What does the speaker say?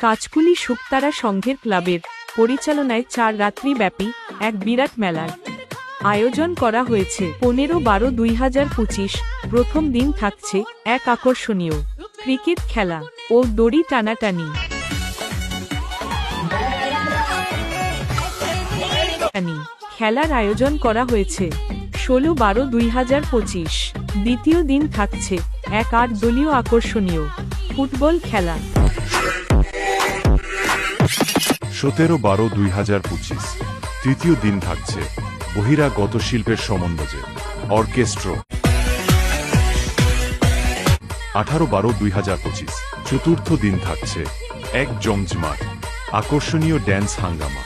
কাজকুলি শুকতারা সংঘের ক্লাবের পরিচালনায় চার রাত্রিব্যাপী এক বিরাট মেলার আয়োজন করা হয়েছে। পনেরো বারো দুই হাজার পঁচিশ প্রথম দিন থাকছে এক আকর্ষণীয় ক্রিকেট খেলা ও দড়ি টানাটানি। টানি। খেলার আয়োজন করা হয়েছে। ষোলো বারো দুই হাজার পঁচিশ দ্বিতীয় দিন থাকছে এক আট দলীয় আকর্ষণীয় ফুটবল খেলা। সতেরো বারো দুই হাজার পঁচিশ। তৃতীয় দিন থাকছে বহিরাগত শিল্পের সমন্বয়ে অর্কেস্ট্র। আঠারো বারো দুই হাজার পঁচিশ, চতুর্থ দিন থাকছে এক জমজমার আকর্ষণীয় ড্যান্স হাঙ্গামা।